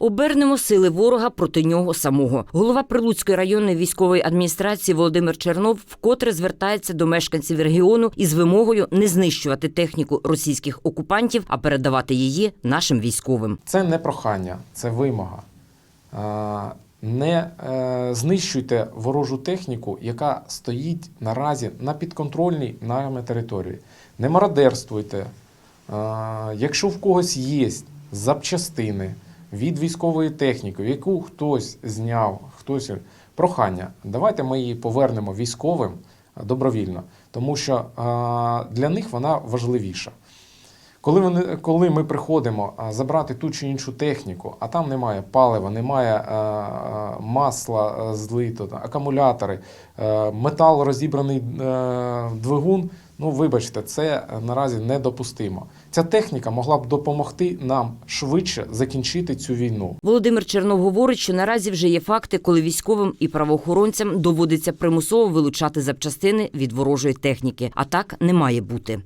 Обернемо сили ворога проти нього самого. Голова Прилуцької районної військової адміністрації Володимир Чернов вкотре звертається до мешканців регіону із вимогою не знищувати техніку російських окупантів, а передавати її нашим військовим. Це не прохання, це вимога. Е, Не е, знищуйте ворожу техніку, яка стоїть наразі на підконтрольній нами території. Не мародерствуйте. Е, Якщо в когось є запчастини від військової техніки, яку хтось зняв, хтось прохання, давайте ми її повернемо військовим добровільно, тому що е, для них вона важливіша. Коли, вони, коли ми приходимо забрати ту чи іншу техніку, а там немає палива, немає е, е, масла е, злито, акумулятори, метал розібраний двигун, ну вибачте, це наразі недопустимо. Ця техніка могла б допомогти нам швидше закінчити цю війну. Володимир Чернов говорить, що наразі вже є факти, коли військовим і правоохоронцям доводиться примусово вилучати запчастини від ворожої техніки. А так не має бути.